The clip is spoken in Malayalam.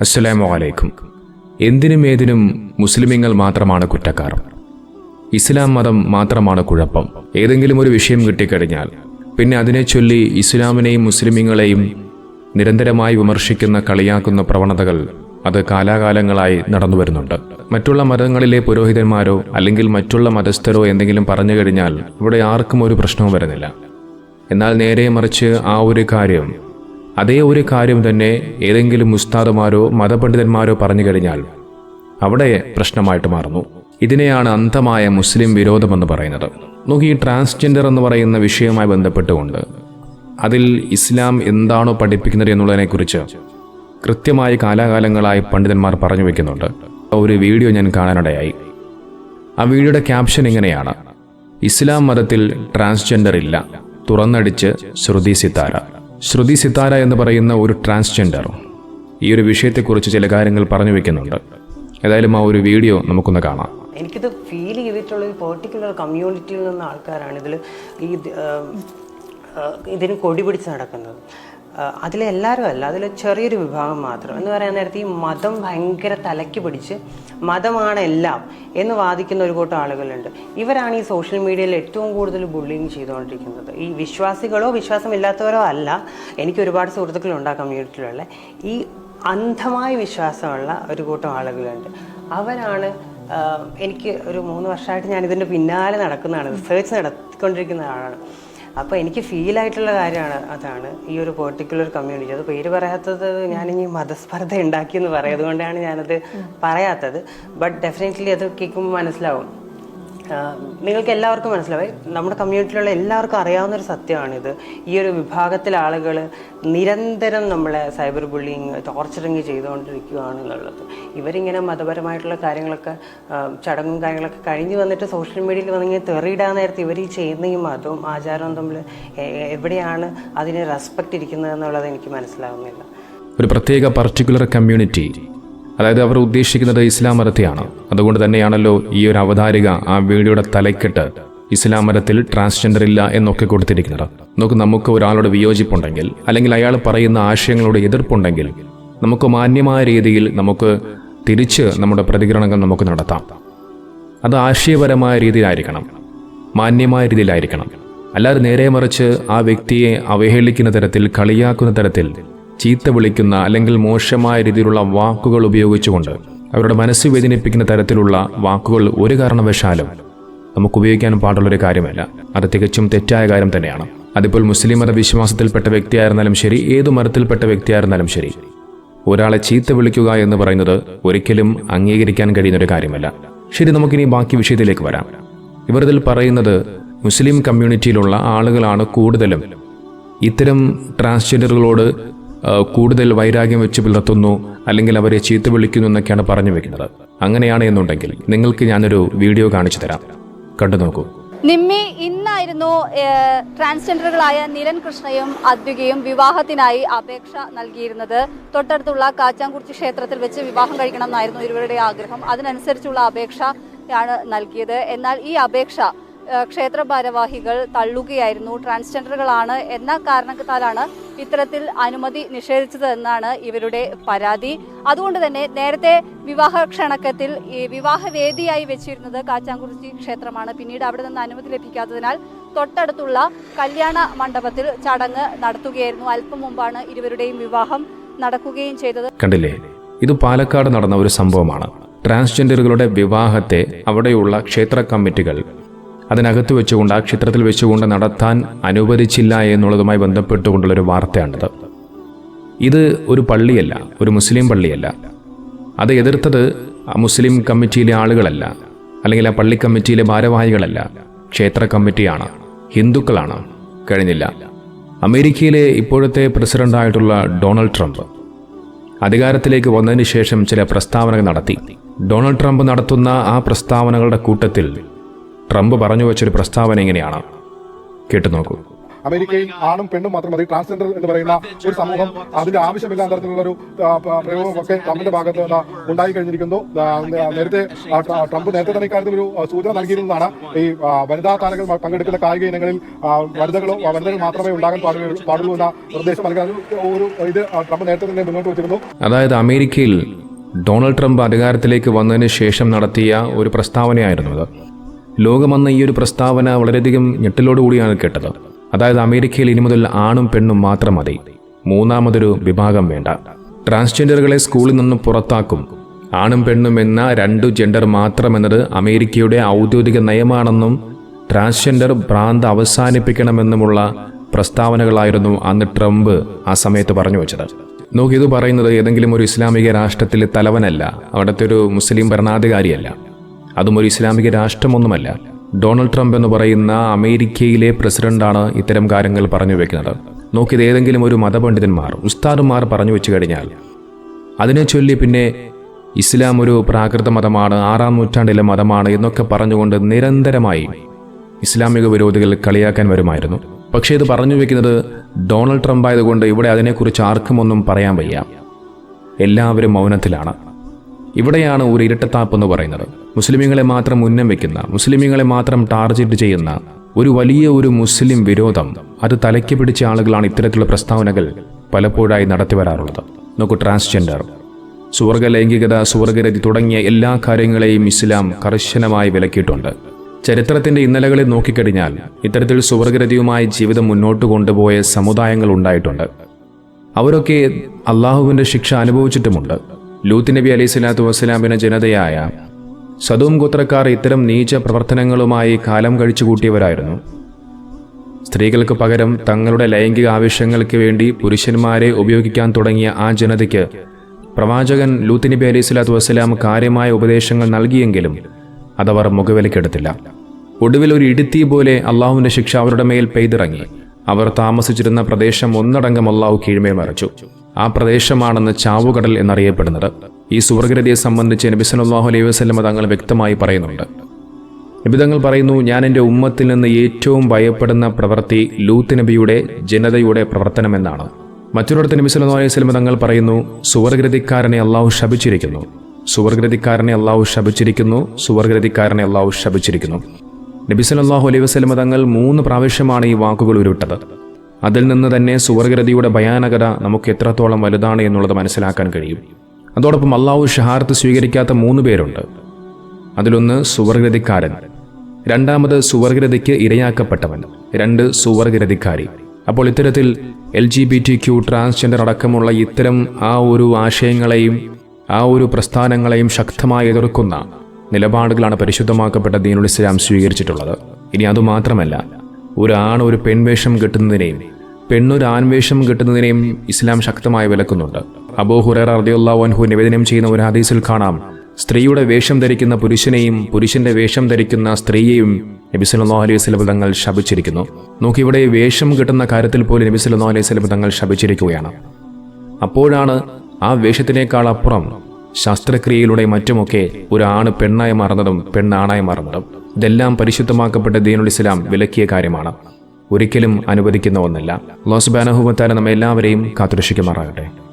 അസ്സലാമു അലൈക്കും. എന്തിനും ഏതിനും മുസ്ലിമീങ്ങൾ മാത്രമാണ് കുറ്റക്കാർ. ഇസ്ലാം മതം മാത്രമാണ് കുഴപ്പം. ഏതെങ്കിലും ഒരു വിഷയം കിട്ടിക്കഴിഞ്ഞാൽ പിന്നെ അതിനെ ചൊല്ലി ഇസ്ലാമിനെയും മുസ്ലിമീങ്ങളെയും നിരന്തരമായി വിമർശിക്കുന്ന കളിയാക്കുന്ന പ്രവണതകൾ അത് കാലാകാലങ്ങളായി നടന്നു വരുന്നുണ്ട്. മറ്റുള്ള മതങ്ങളിലെ പുരോഹിതന്മാരോ അല്ലെങ്കിൽ മറ്റുള്ള മതസ്ഥരോ എന്തെങ്കിലും പറഞ്ഞു കഴിഞ്ഞാൽ ഇവിടെ ആർക്കും ഒരു പ്രശ്നവും വരുന്നില്ല. എന്നാൽ നേരെ മറിച്ച് ആ ഒരു കാര്യം അതേ ഒരു കാര്യം തന്നെ ഏതെങ്കിലും ഉസ്താദുമാരോ മതപണ്ഡിതന്മാരോ പറഞ്ഞു കഴിഞ്ഞാൽ അവിടെ പ്രശ്നമായിട്ട് മാറുന്നു. ഇതിനെയാണ് അന്ധമായ മുസ്ലിം വിരോധമെന്ന് പറയുന്നത്. നോക്കി ട്രാൻസ്ജെൻഡർ എന്ന് പറയുന്ന വിഷയവുമായി ബന്ധപ്പെട്ടുകൊണ്ട് അതിൽ ഇസ്ലാം എന്താണോ പഠിപ്പിക്കുന്നത് എന്നുള്ളതിനെക്കുറിച്ച് കൃത്യമായി കാലാകാലങ്ങളായി പണ്ഡിതന്മാർ പറഞ്ഞു വയ്ക്കുന്നുണ്ട് ഒരു വീഡിയോ ഞാൻ കാണാനിടയായി. ആ വീഡിയോയുടെ ക്യാപ്ഷൻ ഇങ്ങനെയാണ്. ഇസ്ലാം മതത്തിൽ ട്രാൻസ്ജെൻഡർ ഇല്ല. തുറന്നടിച്ച് ശ്രുതി സിത്താര. ശ്രുതി സിത്താര എന്ന് പറയുന്ന ഒരു ട്രാൻസ്ജെൻഡർ ഈ ഒരു വിഷയത്തെക്കുറിച്ച് ചില കാര്യങ്ങൾ പറഞ്ഞു വെക്കുന്നുണ്ട്. ഏതായാലും ആ ഒരു വീഡിയോ നമുക്കൊന്ന് കാണാം. എനിക്കിത് ഫീൽ ചെയ്തിട്ടുള്ള ഒരു പെർട്ടിക്കുലർ കമ്മ്യൂണിറ്റിയിൽ നിന്ന് ആൾക്കാരാണ് ഇതിൽ ഈ ഇതിന് കൊടി പിടിച്ച് നടക്കുന്നത്. അതിലെല്ലാവരും അല്ല അതിൽ ചെറിയൊരു വിഭാഗം മാത്രം. എന്ന് പറയാൻ നേരത്തെ ഈ മതം ഭയങ്കര തലയ്ക്ക് പിടിച്ച് മതമാണ് എല്ലാം എന്ന് വാദിക്കുന്ന ഒരു കൂട്ടം ആളുകളുണ്ട്. ഇവരാണ് ഈ സോഷ്യൽ മീഡിയയിൽ ഏറ്റവും കൂടുതൽ ബുള്ളിങ് ചെയ്തുകൊണ്ടിരിക്കുന്നത്. ഈ വിശ്വാസികളോ വിശ്വാസമില്ലാത്തവരോ അല്ല എനിക്ക് ഒരുപാട് സുഹൃത്തുക്കളുണ്ട് ആ കമ്മ്യൂണിറ്റിയിലുള്ള ഈ അന്ധമായ വിശ്വാസമുള്ള ഒരു കൂട്ടം ആളുകളുണ്ട്. അവരാണ് എനിക്ക് ഒരു മൂന്ന് വർഷമായിട്ട് ഞാൻ ഇതിന്റെ പിന്നാലെ നടക്കുന്നതാണ് റിസർച്ച് നടത്തിക്കൊണ്ടിരിക്കുന്ന ആളാണ്. അപ്പോൾ എനിക്ക് ഫീലായിട്ടുള്ള കാര്യമാണ് അതാണ് ഈ ഒരു പെർട്ടിക്കുലർ കമ്മ്യൂണിറ്റി അത് പേര് പറയാത്തത് ഞാനിനി മതസ്പർദ്ധ ഉണ്ടാക്കിയെന്ന് പറയുന്നത് കൊണ്ടാണ് ഞാനത് പറയാത്തത്. ബട്ട് ഡെഫിനറ്റ്ലി അത് കേൾക്കുമ്പോൾ മനസ്സിലാവും. നിങ്ങൾക്ക് എല്ലാവർക്കും മനസ്സിലാവും. നമ്മുടെ കമ്മ്യൂണിറ്റിയിലുള്ള എല്ലാവർക്കും അറിയാവുന്ന ഒരു സത്യമാണിത്. ഈ ഒരു വിഭാഗത്തിലെ ആളുകൾ നിരന്തരം നമ്മളെ സൈബർ ബുള്ളിങ് ടോർച്ചറിങ് ചെയ്തുകൊണ്ടിരിക്കുകയാണെന്നുള്ളത് ഇവരിങ്ങനെ മതപരമായിട്ടുള്ള കാര്യങ്ങളൊക്കെ ചടങ്ങും കാര്യങ്ങളൊക്കെ കഴിഞ്ഞ് വന്നിട്ട് സോഷ്യൽ മീഡിയയിൽ വന്നിങ്ങനെ തെറിയിടാൻ നേരത്തെ ഇവർ ഈ ചെയ്യുന്ന ഈ മതവും ആചാരവും തമ്മിൽ എവിടെയാണ് അതിനെ റെസ്പെക്റ്റ് ഇരിക്കുന്നത് എന്നുള്ളത് എനിക്ക് മനസ്സിലാവുന്നില്ല. ഒരു പ്രത്യേക പർട്ടിക്കുലർ കമ്മ്യൂണിറ്റി അതായത് അവർ ഉദ്ദേശിക്കുന്നത് ഇസ്ലാം മതത്തെയാണ്. അതുകൊണ്ട് തന്നെയാണല്ലോ ഈ ഒരു അവതാരിക ആ വീഡിയോയുടെ തലക്കെട്ട് ഇസ്ലാം മതത്തിൽ ട്രാൻസ്ജെൻഡർ ഇല്ല എന്നൊക്കെ കൊടുത്തിരിക്കുന്നത്. നമുക്ക് നമുക്ക് ഒരാളോട് വിയോജിപ്പുണ്ടെങ്കിൽ അല്ലെങ്കിൽ അയാൾ പറയുന്ന ആശയങ്ങളോട് എതിർപ്പുണ്ടെങ്കിൽ നമുക്ക് മാന്യമായ രീതിയിൽ നമുക്ക് തിരിച്ച് നമ്മുടെ പ്രതികരണങ്ങൾ നമുക്ക് നടത്താം. അത് ആശയപരമായ രീതിയിലായിരിക്കണം. മാന്യമായ രീതിയിലായിരിക്കണം. അല്ലാതെ നേരെ മറിച്ച് ആ വ്യക്തിയെ അവഹേളിക്കുന്ന തരത്തിൽ കളിയാക്കുന്ന തരത്തിൽ ചീത്ത വിളിക്കുന്ന അല്ലെങ്കിൽ മോശമായ രീതിയിലുള്ള വാക്കുകൾ ഉപയോഗിച്ചുകൊണ്ട് അവരുടെ മനസ്സ് വേദനിപ്പിക്കുന്ന തരത്തിലുള്ള വാക്കുകൾ ഒരു കാരണവശാലും നമുക്ക് ഉപയോഗിക്കാൻ പാടുള്ള ഒരു കാര്യമല്ല. അത് തികച്ചും തെറ്റായ കാര്യം തന്നെയാണ്. അതിപ്പോൾ മുസ്ലിം മത വിശ്വാസത്തിൽപ്പെട്ട വ്യക്തിയായിരുന്നാലും ശരി ഏതു മതത്തിൽപ്പെട്ട വ്യക്തിയായിരുന്നാലും ശരി ഒരാളെ ചീത്ത വിളിക്കുക എന്ന് പറയുന്നത് ഒരിക്കലും അംഗീകരിക്കാൻ കഴിയുന്ന ഒരു കാര്യമല്ല. ശരി നമുക്കിനി ബാക്കി വിഷയത്തിലേക്ക് വരാം. ഇവർ ഇതിൽ പറയുന്നത് മുസ്ലിം കമ്മ്യൂണിറ്റിയിലുള്ള ആളുകളാണ് കൂടുതലും. ഇത്തരം ട്രാൻസ്ജെൻഡറുകളോട് കൂടുതൽ വൈരാഗ്യം വെച്ച് പുലർത്തുന്നു അല്ലെങ്കിൽ അവരെ ചീത്ത വിളിക്കുന്നു എന്നൊക്കെയാണ് പറഞ്ഞു വെക്കുന്നത്. അങ്ങനെയാണ് എന്നുണ്ടെങ്കിൽ നിങ്ങൾക്ക് ഞാനൊരു വീഡിയോ കാണിച്ചു തരാം. കണ്ടു നോക്കൂ. നിമ്മി ഇന്നായിരുന്നു ട്രാൻസ്ജെൻഡറുകളായ നിലൻ കൃഷ്ണയും അദ്വികയും വിവാഹത്തിനായി അപേക്ഷ നൽകിയിരുന്നത്. തൊട്ടടുത്തുള്ള കാച്ചാങ്കുറിച്ചി ക്ഷേത്രത്തിൽ വെച്ച് വിവാഹം കഴിക്കണം എന്നായിരുന്നു ഇരുവരുടെ ആഗ്രഹം. അതിനനുസരിച്ചുള്ള അപേക്ഷയാണ് നൽകിയത്. എന്നാൽ ഈ അപേക്ഷ ക്ഷേത്ര ഭാരവാഹികൾ തള്ളുകയായിരുന്നു. ട്രാൻസ്ജെൻഡറുകളാണ് എന്ന കാരണത്താലാണ് ഇത്തരത്തിൽ അനുമതി നിഷേധിച്ചതെന്നാണ് ഇവരുടെ പരാതി. അതുകൊണ്ട് തന്നെ നേരത്തെ വിവാഹ ക്ഷണക്കത്തിൽ ഈ വിവാഹവേദിയായി വെച്ചിരുന്നത് കാച്ചാങ്കുറിച്ചി ക്ഷേത്രമാണ്. പിന്നീട് അവിടെ നിന്ന് അനുമതി ലഭിക്കാത്തതിനാൽ തൊട്ടടുത്തുള്ള കല്യാണ മണ്ഡപത്തിൽ ചടങ്ങ് നടത്തുകയായിരുന്നു. അല്പം മുമ്പാണ് ഇരുവരുടെയും വിവാഹം നടക്കുകയും ചെയ്തത്. കണ്ടില്ലേ? ഇത് പാലക്കാട് നടന്ന ഒരു സംഭവമാണ്. ട്രാൻസ്ജെൻഡറുകളുടെ വിവാഹത്തെ അവിടെയുള്ള ക്ഷേത്ര കമ്മിറ്റികൾ അതിനകത്ത് വെച്ചുകൊണ്ട് ആ ക്ഷേത്രത്തിൽ വെച്ചുകൊണ്ട് നടത്താൻ അനുവദിച്ചില്ല എന്നുള്ളതുമായി ബന്ധപ്പെട്ടുകൊണ്ടുള്ളൊരു വാർത്തയാണിത്. ഇത് ഒരു പള്ളിയല്ല ഒരു മുസ്ലിം പള്ളിയല്ല. അത് എതിർത്തത് ആ മുസ്ലിം കമ്മിറ്റിയിലെ ആളുകളല്ല അല്ലെങ്കിൽ ആ പള്ളി കമ്മിറ്റിയിലെ ഭാരവാഹികളല്ല ക്ഷേത്ര കമ്മിറ്റിയാണ് ഹിന്ദുക്കളാണ് കഴിഞ്ഞില്ല. അമേരിക്കയിലെ ഇപ്പോഴത്തെ പ്രസിഡന്റായിട്ടുള്ള ഡൊണാൾഡ് ട്രംപ് അധികാരത്തിലേക്ക് വന്നതിന് ശേഷം ചില പ്രസ്താവനകൾ നടത്തി. ഡൊണാൾഡ് ട്രംപ് നടത്തുന്ന ആ പ്രസ്താവനകളുടെ കൂട്ടത്തിൽ ട്രംപ് പറഞ്ഞു വെച്ചൊരു പ്രസ്താവന ഇങ്ങനെയാണ് കേട്ടു നോക്കൂ അമേരിക്കയിൽ ആണും പെണ്ണും മാത്രം മതി. ട്രാൻസ്ജെൻഡർ എന്ന് പറയുന്ന ഒരു സമൂഹം അതിന്റെ ആവശ്യമില്ലാത്ത തരത്തിലുള്ള ഒരു പ്രയോഗം ഒക്കെ പ്രയോഗമൊക്കെ ട്രംപിന്റെ ഭാഗത്ത് നിന്ന് ഉണ്ടായി കഴിഞ്ഞിരിക്കുന്നു. നേരത്തെ ട്രംപ് നേരത്തെ തന്നെ ഇക്കാര്യത്തിൽ ഒരു സൂചന നൽകിയിരുന്നതാണ്. ഈ വനിതാ താരങ്ങൾ പങ്കെടുക്കുന്ന കായിക ഇനങ്ങളിൽ വനിതകളോ വനിതകൾ മാത്രമേ ഉണ്ടാകാൻ പാടുള്ളൂ പാടുള്ളൂ എന്ന നിർദ്ദേശം നൽകാൻ ഒരു ഇത് ട്രംപ് നേരത്തെ തന്നെ മുന്നോട്ട് വെച്ചിരുന്നു. അതായത് അമേരിക്കയിൽ ഡൊണാൾഡ് ട്രംപ് അധികാരത്തിലേക്ക് വന്നതിന് ശേഷം നടത്തിയ ഒരു പ്രസ്താവനയായിരുന്നു അത്. ലോകമന്ന് ഈ ഒരു പ്രസ്താവന വളരെയധികം ഞെട്ടലോടുകൂടിയാണ് കേട്ടത്. അതായത് അമേരിക്കയിൽ ഇനി മുതൽ ആണും പെണ്ണും മാത്രം മതി. മൂന്നാമതൊരു വിഭാഗം വേണ്ട. ട്രാൻസ്ജെൻഡറുകളെ സ്കൂളിൽ നിന്നും പുറത്താക്കും. ആണും പെണ്ണും എന്ന രണ്ടു ജെൻഡർ മാത്രമെന്നത് അമേരിക്കയുടെ ഔദ്യോഗിക നയമാണെന്നും ട്രാൻസ്ജെൻഡർ ഭ്രാന്ത് അവസാനിപ്പിക്കണമെന്നുമുള്ള പ്രസ്താവനകളായിരുന്നു അന്ന് ട്രംപ് ആ സമയത്ത് പറഞ്ഞു വെച്ചത്. നോക്കി ഇത് പറയുന്നത് ഏതെങ്കിലും ഒരു ഇസ്ലാമിക രാഷ്ട്രത്തിലെ തലവനല്ല. അവിടുത്തെ ഒരു മുസ്ലിം ഭരണാധികാരിയല്ല. അതും ഒരു ഇസ്ലാമിക രാഷ്ട്രമൊന്നുമല്ല. ഡൊണാൾഡ് ട്രംപ് എന്ന് പറയുന്ന അമേരിക്കയിലെ പ്രസിഡന്റാണ് ഇത്തരം കാര്യങ്ങൾ പറഞ്ഞു വെക്കുന്നത്. നോക്കിയത് ഏതെങ്കിലും ഒരു മതപണ്ഡിതന്മാർ ഉസ്താദുമാർ പറഞ്ഞു വെച്ചു കഴിഞ്ഞാൽ അതിനെ ചൊല്ലി പിന്നെ ഇസ്ലാം ഒരു പ്രാകൃത മതമാണ് ആറാം നൂറ്റാണ്ടിലെ മതമാണ് എന്നൊക്കെ പറഞ്ഞുകൊണ്ട് നിരന്തരമായി ഇസ്ലാമിക വിരോധികൾ കളിയാക്കാൻ വരുമായിരുന്നു. പക്ഷേ ഇത് പറഞ്ഞു വെക്കുന്നത് ഡൊണാൾഡ് ട്രംപ് ആയതുകൊണ്ട് ഇവിടെ അതിനെക്കുറിച്ച് ആർക്കും ഒന്നും പറയാൻ വയ്യ. എല്ലാവരും മൗനത്തിലാണ്. ഇവിടെയാണ് ഒരു ഇരട്ടത്താപ്പ് എന്ന് പറയുന്നത്. മുസ്ലിമുകളെ മാത്രം ഉന്നം വെക്കുന്ന മുസ്ലിമുകളെ മാത്രം ടാർഗറ്റ് ചെയ്യുന്ന ഒരു വലിയ ഒരു മുസ്ലിം വിരോധം അത് തലയ്ക്ക് പിടിച്ച ആളുകളാണ് ഇത്തരത്തിലുള്ള പ്രസ്താവനകൾ പലപ്പോഴായി നടത്തി വരാറുള്ളത്. നോക്കൂ ട്രാൻസ്ജെൻഡർ. സുവർഗ ലൈംഗികത സുവർഗരതി തുടങ്ങിയ എല്ലാ കാര്യങ്ങളെയും ഇസ്ലാം കർശനമായി വിലക്കിയിട്ടുണ്ട്. ചരിത്രത്തിന്റെ ഇന്നലകളിൽ നോക്കിക്കഴിഞ്ഞാൽ ഇത്തരത്തിൽ സുവർഗരതിയുമായി ജീവിതം മുന്നോട്ട് കൊണ്ടുപോയ സമുദായങ്ങൾ ഉണ്ടായിട്ടുണ്ട്. അവരൊക്കെ അള്ളാഹുവിന്റെ ശിക്ഷ അനുഭവിച്ചിട്ടുമുണ്ട്. ലൂത്ത് നബി അലൈഹി സ്വലാത്തു വസ്സലാമിന് ജനതയായ സദൂം ഗോത്രക്കാർ ഇത്തരം നീച പ്രവർത്തനങ്ങളുമായി കാലം കഴിച്ചു കൂട്ടിയവരായിരുന്നു. സ്ത്രീകൾക്ക് പകരം തങ്ങളുടെ ലൈംഗിക ആവശ്യങ്ങൾക്ക് വേണ്ടി പുരുഷന്മാരെ ഉപയോഗിക്കാൻ തുടങ്ങിയ ആ ജനതയ്ക്ക് പ്രവാചകൻ ലൂത്ത് നബി അലൈഹി സ്വലാത്തു വസ്സലാം കാര്യമായ ഉപദേശങ്ങൾ നൽകിയെങ്കിലും അതവർ മുഖവിലക്കെടുത്തില്ല. ഒടുവിൽ ഒരു ഇടുത്തി പോലെ അള്ളാഹുവിന്റെ ശിക്ഷ അവരുടെ മേൽ പെയ്തിറങ്ങി. അവർ താമസിച്ചിരുന്ന പ്രദേശം ഒന്നടങ്കം അള്ളാഹു കീഴ്മേ മറച്ചു. ആ പ്രദേശമാണെന്ന് ചാവുകടൽ എന്നറിയപ്പെടുന്നത്. ഈ സുവർഗരതിയെ സംബന്ധിച്ച് നബി സല്ലല്ലാഹു അലൈഹി വസ്ലമ തങ്ങൾ വ്യക്തമായി പറയുന്നുണ്ട്. നിബിതങ്ങൾ പറയുന്നു ഞാൻ എന്റെ ഉമ്മത്തിൽ നിന്ന് ഏറ്റവും ഭയപ്പെടുന്ന പ്രവൃത്തി ലൂത്ത് നബിയുടെ ജനതയുടെ പ്രവർത്തനമെന്നാണ് മറ്റൊരിടത്ത് നബി സല്ലല്ലാഹു അലൈഹി വസ്ലമ തങ്ങൾ പറയുന്നു സുവർഗ്രതിക്കാരനെ അള്ളാഹു ശപിച്ചിരിക്കുന്നു. സുവർഗ്രതിക്കാരനെ അള്ളാഹു ശപിച്ചിരിക്കുന്നു സുവർഗ്രതിക്കാരനെ അള്ളാഹു ശപിച്ചിരിക്കുന്നു. നബി സല്ലല്ലാഹു അലൈഹി വസല്ലമ തങ്ങൾ മൂന്ന് പ്രാവശ്യമാണ് ഈ വാക്കുകൾ ഉരുവിട്ടത്. അതിൽ നിന്ന് തന്നെ സുവർഗരതിയുടെ ഭയാനകത നമുക്ക് എത്രത്തോളം വലുതാണ് എന്നുള്ളത് മനസ്സിലാക്കാൻ കഴിയും. അതോടൊപ്പം അള്ളാഹു ഷഹാർത്ത് സ്വീകരിക്കാത്ത മൂന്ന് പേരുണ്ട്. അതിലൊന്ന് സുവർഗരതിക്കാരൻ രണ്ടാമത് സുവർഗരതിക്ക് ഇരയാക്കപ്പെട്ടവൻ രണ്ട് സുവർഗരതിക്കാരി അപ്പോൾ ഇത്തരത്തിൽ L G B T Q transgender അടക്കമുള്ള ഇത്തരം ആ ഒരു ആശയങ്ങളെയും ആ ഒരു പ്രസ്ഥാനങ്ങളെയും ശക്തമായി എതിർക്കുന്ന നിലപാടുകളാണ് പരിശുദ്ധമാക്കപ്പെട്ട ദീനുൽ ഇസ്ലാം സ്വീകരിച്ചിട്ടുള്ളത്. ഇനി അതുമാത്രമല്ല ഒരു ആൺ ഒരു പെൺവേഷം കെട്ടുന്നതിനെയും പെണ്ണൊരു ആൺവേഷം കെട്ടുന്നതിനെയും ഇസ്ലാം ശക്തമായി വിലക്കുന്നുണ്ട്. അബൂ ഹുറേർ റളിയല്ലാഹു അൻഹു നിവേദനം ചെയ്യുന്ന ഒരു ഹദീസിൽ കാണാം സ്ത്രീയുടെ വേഷം ധരിക്കുന്ന പുരുഷനെയും പുരുഷന്റെ വേഷം ധരിക്കുന്ന സ്ത്രീയെയും നബി സല്ലല്ലാഹു അലൈഹി വസല്ലം തങ്ങൾ ശപിച്ചിരിക്കുന്നു. നോക്കിവിടെ വേഷം കിട്ടുന്ന കാര്യത്തിൽ പോലും നബി സല്ലല്ലാഹു അലൈഹി വസല്ലം തങ്ങൾ ശപിച്ചിരിക്കുകയാണ്. അപ്പോഴാണ് ആ വേഷത്തിനേക്കാൾ അപ്പുറം ശസ്ത്രക്രിയയിലൂടെ മറ്റുമൊക്കെ ഒരു ആണ് പെണ്ണായി മാറുന്നതും പെണ്ണാണായി മാറുന്നതും. ഇതെല്ലാം പരിശുദ്ധമാക്കപ്പെട്ട ദീനുൽ ഇസ്ലാം വിലക്കിയ കാര്യമാണ്. ഒരിക്കലും അനുവദിക്കുന്ന ഒന്നല്ല. ലോസ് ബാനഹുബത്താര നമ്മെ എല്ലാവരെയും കാത്തുരക്ഷിക്കുമാറാകട്ടെ.